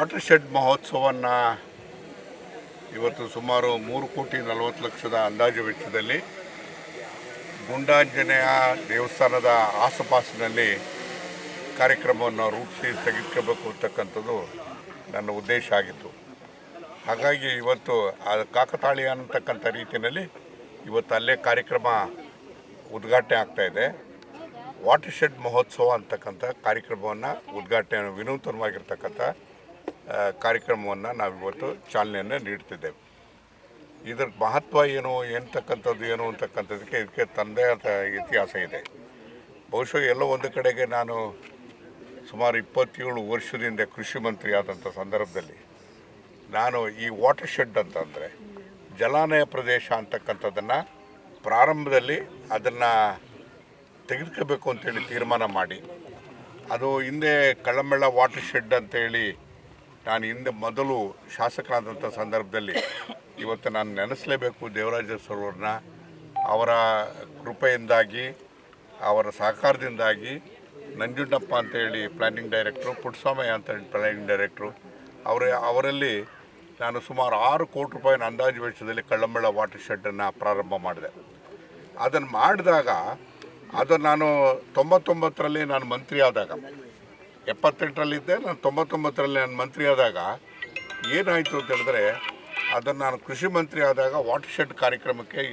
Water shed ಮಹೋತ್ಸವವನ್ನು ಇವತ್ತು ಸುಮಾರು ಮೂರು ಕೋಟಿ ನಲವತ್ತು ಲಕ್ಷದ ಅಂದಾಜು ವೆಚ್ಚದಲ್ಲಿ ಗುಂಡಾಂಜನೆಯ ದೇವಸ್ಥಾನದ ಆಸುಪಾಸಿನಲ್ಲಿ ಕಾರ್ಯಕ್ರಮವನ್ನು ರೂಪಿಸಿ ತೆಗೆದುಕೋಬೇಕು ಅಂತಕ್ಕಂಥದ್ದು ನನ್ನ ಉದ್ದೇಶ ಆಗಿತ್ತು. ಹಾಗಾಗಿ ಇವತ್ತು ಆ ಕಾಕತಾಳಿ ಅನ್ನತಕ್ಕಂಥ ರೀತಿಯಲ್ಲಿ ಇವತ್ತು ಅಲ್ಲೇ ಕಾರ್ಯಕ್ರಮ ಉದ್ಘಾಟನೆ ಆಗ್ತಾ ಇದೆ. ವಾಟರ್ ಶೆಡ್ ಮಹೋತ್ಸವ ಅಂತಕ್ಕಂಥ ಕಾರ್ಯಕ್ರಮವನ್ನು ಉದ್ಘಾಟನೆ ವಿನೂತನವಾಗಿರ್ತಕ್ಕಂಥ ಕಾರ್ಯಕ್ರಮವನ್ನು ನಾವಿವತ್ತು ಚಾಲನೆಯನ್ನು ನೀಡ್ತಿದ್ದೇವೆ. ಇದರ ಮಹತ್ವ ಏನು ಎಂತಕ್ಕಂಥದ್ದು ಏನು ಅಂತಕ್ಕಂಥದ್ದಕ್ಕೆ ಇದಕ್ಕೆ ತಂದೆ ಇತಿಹಾಸ ಇದೆ. ಬಹುಶಃ ಎಲ್ಲೋ ಒಂದು ಕಡೆಗೆ ನಾನು ಸುಮಾರು ಇಪ್ಪತ್ತೇಳು ವರ್ಷದಿಂದ ಕೃಷಿ ಮಂತ್ರಿ ಆದಂಥ ಸಂದರ್ಭದಲ್ಲಿ ನಾನು ಈ ವಾಟರ್ ಶೆಡ್ ಅಂತಂದರೆ ಜಲಾನಯ ಪ್ರದೇಶ ಅಂತಕ್ಕಂಥದ್ದನ್ನು ಪ್ರಾರಂಭದಲ್ಲಿ ಅದನ್ನು ತೆಗೆದುಕೋಬೇಕು ಅಂತೇಳಿ ತೀರ್ಮಾನ ಮಾಡಿ. ಅದು ಹಿಂದೆ ಕಳ್ಳಮಳ್ಳ ವಾಟರ್ ಶೆಡ್ ಅಂತೇಳಿ ನಾನು ಹಿಂದೆ ಮೊದಲು ಶಾಸಕರಾದಂಥ ಸಂದರ್ಭದಲ್ಲಿ ಇವತ್ತು ನಾನು ನೆನೆಸಲೇಬೇಕು ದೇವರಾಜ ಸರೋವರನ್ನ ಅವರ ಕೃಪೆಯಿಂದಾಗಿ, ಅವರ ಸಹಕಾರದಿಂದಾಗಿ ನಂಜುಂಡಪ್ಪ ಅಂತೇಳಿ ಪ್ಲ್ಯಾನಿಂಗ್ ಡೈರೆಕ್ಟ್ರು ಪುಟ್ಟಸ್ವಾಮಯ್ಯ ಅಂತೇಳಿ ಪ್ಲ್ಯಾನಿಂಗ್ ಡೈರೆಕ್ಟ್ರು ಅವರ, ಅವರಲ್ಲಿ ನಾನು ಸುಮಾರು ಆರು ಕೋಟಿ ರೂಪಾಯಿನ ಅಂದಾಜು ವೆಚ್ಚದಲ್ಲಿ ಕಳ್ಳಂಬೆಳ ವಾಟರ್ ಶೆಡ್ಡನ್ನು ಪ್ರಾರಂಭ ಮಾಡಿದೆ. ಅದನ್ನು ಮಾಡಿದಾಗ, ಅದು ನಾನು ತೊಂಬತ್ತೊಂಬತ್ತರಲ್ಲಿ ನಾನು ಮಂತ್ರಿ ಆದಾಗ ಎಪ್ಪತ್ತೆಂಟರಲ್ಲಿದ್ದೆ ನಾನು ತೊಂಬತ್ತೊಂಬತ್ತರಲ್ಲಿ ನಾನು ಮಂತ್ರಿ ಆದಾಗ. ಏನಾಯಿತು ಅಂತ ಹೇಳಿದ್ರೆ, ಅದನ್ನು ನಾನು ಕೃಷಿ ಮಂತ್ರಿ ಆದಾಗ, ವಾಟರ್ ಶೆಡ್ ಕಾರ್ಯಕ್ರಮಕ್ಕೆ